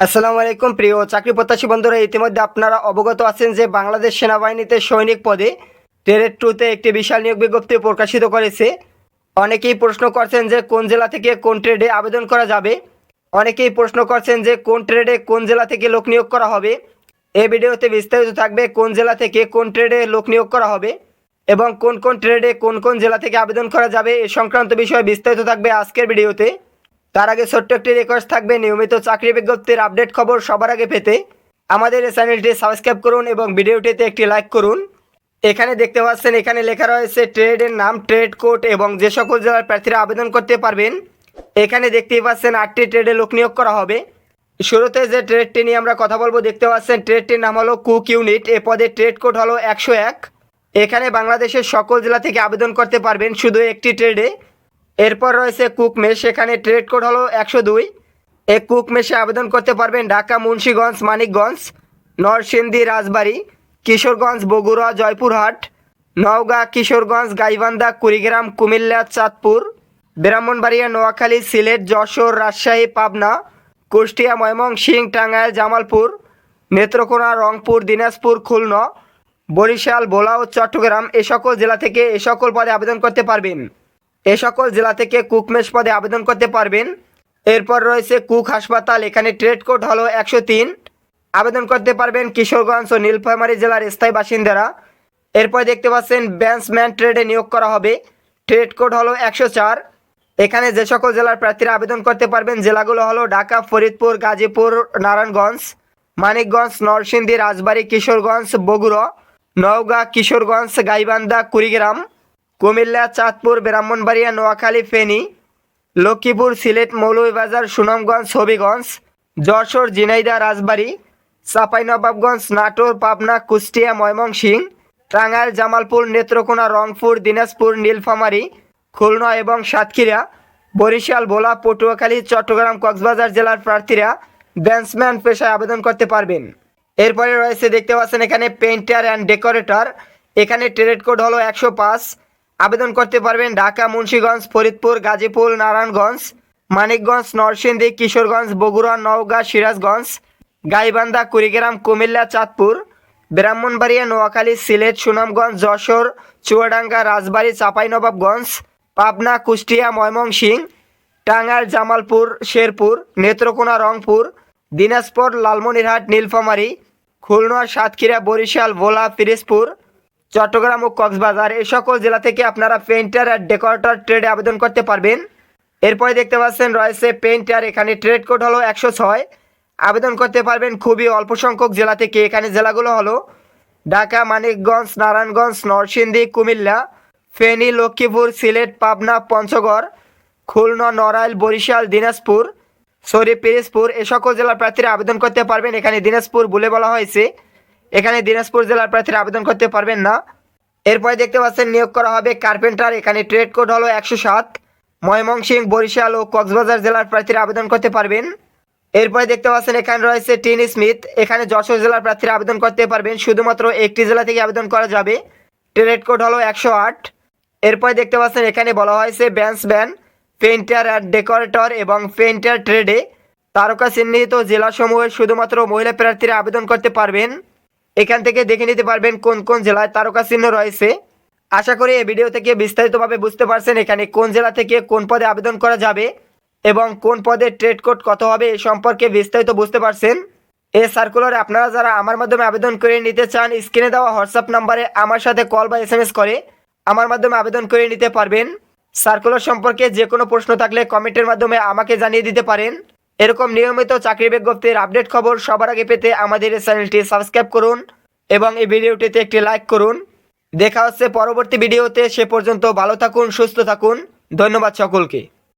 আসসালামু আলাইকুম, প্রিয় চাকরি প্রত্যাশী বন্ধুরা, ইতিমধ্যে আপনারা অবগত আছেন যে বাংলাদেশ সেনাবাহিনীতে সৈনিক পদে টেরেট টুতে একটি বিশাল নিয়োগ বিজ্ঞপ্তি প্রকাশিত করেছে। অনেকেই প্রশ্ন করছেন যে কোন জেলা থেকে কোন ট্রেডে আবেদন করা যাবে। অনেকেই প্রশ্ন করছেন যে কোন ট্রেডে কোন জেলা থেকে লোক নিয়োগ করা হবে। এই ভিডিওতে বিস্তারিত থাকবে কোন জেলা থেকে কোন ট্রেডে লোক নিয়োগ করা হবে এবং কোন কোন ট্রেডে কোন কোন জেলা থেকে আবেদন করা যাবে এ সংক্রান্ত বিষয়ে বিস্তারিত থাকবে আজকের ভিডিওতে। তার আগে ছোট্ট একটি রিকোয়েস্ট থাকবে, নিয়মিত চাকরি বিজ্ঞপ্তির আপডেট খবর সবার আগে পেতে। আমাদের এই চ্যানেলটি সাবস্ক্রাইব করুন এবং ভিডিওটিতে একটি লাইক করুন। এখানে দেখতে পাচ্ছেন, এখানে লেখা রয়েছে ট্রেডের নাম ট্রেড কোড এবং যে সকল জেলার প্রার্থীরা আবেদন করতে পারবেন। এখানে দেখতেই পাচ্ছেন, আটটি ট্রেডে লোক নিয়োগ করা হবে। শুরুতে যে ট্রেডটি নিয়ে আমরা কথা বলব, দেখতে পাচ্ছেন ট্রেডটির নাম হলো কুক ইউনিট। এ পদে ট্রেড কোড হলো একশো এক। এখানে বাংলাদেশের সকল জেলা থেকে আবেদন করতে পারবেন শুধু একটি ট্রেডে এরপর রয়েছে কুক মেশ এখানে ট্রেড কোড হলো একশো দুই। এই কুক মেশে আবেদন করতে পারবেন ঢাকা, মুন্সীগঞ্জ, মানিকগঞ্জ, নরসিংদী, রাজবাড়ী, কিশোরগঞ্জ, বগুড়া, জয়পুরহাট, নওগাঁ, কিশোরগঞ্জ, গাইবান্ধা, কুড়িগ্রাম, কুমিল্লা, চাঁদপুর, ব্রাহ্মণবাড়িয়া, নোয়াখালী, সিলেট, যশোর, রাজশাহী, পাবনা, কুষ্টিয়া, ময়মনসিংহ, টাঙ্গাইল, জামালপুর, নেত্রকোনা, রংপুর, দিনাজপুর, খুলনা, বরিশাল, ভোলা ও চট্টগ্রাম। এ সকল জেলা থেকে এ সকল পদে আবেদন করতে পারবেন। এ সকল জেলা থেকে কুকমেশ পদে আবেদন করতে পারবেন। এরপর রয়েছে কুক হাসপাতাল, এখানে ট্রেড কোড হলো একশো তিন। আবেদন করতে পারবেন কিশোরগঞ্জ ও নীলফামারী জেলার স্থায়ী বাসিন্দারা। এরপর দেখতে পাচ্ছেন, ব্যান্সম্যান ট্রেডে নিয়োগ করা হবে। ট্রেড কোড হলো একশো চার। এখানে যে সকল জেলার প্রার্থীরা আবেদন করতে পারবেন, জেলাগুলো হলো ঢাকা, ফরিদপুর, গাজীপুর, নারায়ণগঞ্জ, মানিকগঞ্জ, নরসিংদী, রাজবাড়ী, কিশোরগঞ্জ, বগুড়া, নওগাঁ, কিশোরগঞ্জ, গাইবান্ধা, কুড়িগ্রাম। কুমিল্লা, চাঁদপুর, ব্রাহ্মণবাড়িয়া, নোয়াখালী, ফেনী, লক্ষ্মীপুর, সিলেট, মৌলভীবাজার, সুনামগঞ্জ, হবিগঞ্জ, যশোর, ঝিনাইদহ, রাজবাড়ী, চাঁপাইনবাবগঞ্জ, নাটোর, পাবনা, কুষ্টিয়া, ময়মনসিংহ, টাঙ্গাইল, জামালপুর, নেত্রকোনা, রংপুর, দিনাজপুর, নীলফামারী, খুলনা এবং সাতক্ষীরা, বরিশাল, ভোলা, পটুয়াখালী, চট্টগ্রাম, কক্সবাজার জেলার প্রার্থীরা ব্যান্সম্যান পেশায় আবেদন করতে পারবেন। এরপরে রয়েছে দেখতে পাচ্ছেন এখানে পেইন্টার অ্যান্ড ডেকোরেটর। এখানে ট্রেড কোড হলো একশো পাঁচ। আবেদন করতে পারবেন ঢাকা, মুন্সীগঞ্জ, ফরিদপুর, গাজীপুর, নারায়ণগঞ্জ, মানিকগঞ্জ, নরসিংদী, কিশোরগঞ্জ, বগুড়া, নওগাঁ, সিরাজগঞ্জ, গাইবান্ধা, কুড়িগ্রাম, কুমিল্লা, চাঁদপুর, ব্রাহ্মণবাড়িয়া, নোয়াখালী, সিলেট, সুনামগঞ্জ, যশোর, চুয়াডাঙ্গা, রাজবাড়ী, চাঁপাইনবাবগঞ্জ, পাবনা, কুষ্টিয়া, ময়মনসিংহ, টাঙ্গাইল, জামালপুর, শেরপুর, নেত্রকোনা, রংপুর, দিনাজপুর, লালমনিরহাট, নীলফামারী, খুলনা, সাতক্ষীরা, বরিশাল, ভোলা, পিরিজপুর চট্টগ্রাম ও কক্সবাজার, এই সকল জেলা থেকে আপনারা পেইন্টার আর ডেকোরেটর ট্রেডে আবেদন করতে পারবেন। এরপরে দেখতে পাচ্ছেন, রয়েছে পেইন্টার এখানে ট্রেড কোড হলো একশো ছয়। আবেদন করতে পারবেন খুবই অল্প সংখ্যক জেলা থেকে। এখানে জেলাগুলো হলো ঢাকা, মানিকগঞ্জ, নারায়ণগঞ্জ, নরসিংদী, কুমিল্লা, ফেনী, লক্ষ্মীপুর, সিলেট, পাবনা, পঞ্চগড়, খুলনা, নড়াইল, বরিশাল, দিনাজপুর শরীফ পিরিজপুর, এ সকল জেলার প্রার্থীরা আবেদন করতে পারবেন। এখানে দিনাজপুর বলে বলা হয়েছে। এখানে দিনাজপুর জেলার প্রার্থীরা আবেদন করতে পারবেন না। এরপরে দেখতে পাচ্ছেন নিয়োগ করা হবে কার্পেন্টার। এখানে ট্রেড কোড হলো একশো সাত। ময়মনসিংহ, বরিশাল ও কক্সবাজার জেলার প্রার্থীরা আবেদন করতে পারবেন। এরপরে দেখতে পাচ্ছেন এখানে রয়েছে টিন স্মিথ। এখানে যশোর জেলার প্রার্থীরা আবেদন করতে পারবেন। শুধুমাত্র একটি জেলা থেকে আবেদন করা যাবে। ট্রেড কোড হলো একশো আট। এরপরে দেখতে পাচ্ছেন এখানে বলা হয়েছে ব্যান্স ব্যান পেন্টার আর ডেকোরেটর এবং পেইন্টার ট্রেডে তারকা চিহ্নিত জেলাসমূহে শুধুমাত্র মহিলা প্রার্থীরা আবেদন করতে পারবেন। এখান থেকে দেখে নিতে পারবেন কোন কোন জেলায় তারকা চিহ্ন রয়েছে। আশা করি এই ভিডিও থেকে বিস্তারিতভাবে বুঝতে পারছেন এখানে কোন জেলা থেকে কোন পদে আবেদন করা যাবে এবং কোন পদে ট্রেড কোড কত হবে এ সম্পর্কে বিস্তারিত বুঝতে পারছেন। এই সার্কুলারে আপনারা যারা আমার মাধ্যমে আবেদন করে নিতে চান স্ক্রিনে দেওয়া হোয়াটসঅ্যাপ নাম্বারে আমার সাথে কল বা এস করে আমার মাধ্যমে আবেদন করে নিতে পারবেন। সার্কুলার সম্পর্কে যে কোনো প্রশ্ন থাকলে কমেন্টের মাধ্যমে আমাকে জানিয়ে দিতে পারেন। এরকম নিয়মিত চাকরি বিজ্ঞপ্তির আপডেট খবর সবার আগে পেতে আমাদের এই চ্যানেলটি সাবস্ক্রাইব করুন এবং এই ভিডিওটিতে একটি লাইক করুন। দেখা হচ্ছে পরবর্তী ভিডিওতে, সে পর্যন্ত ভালো থাকুন, সুস্থ থাকুন। ধন্যবাদ সকলকে।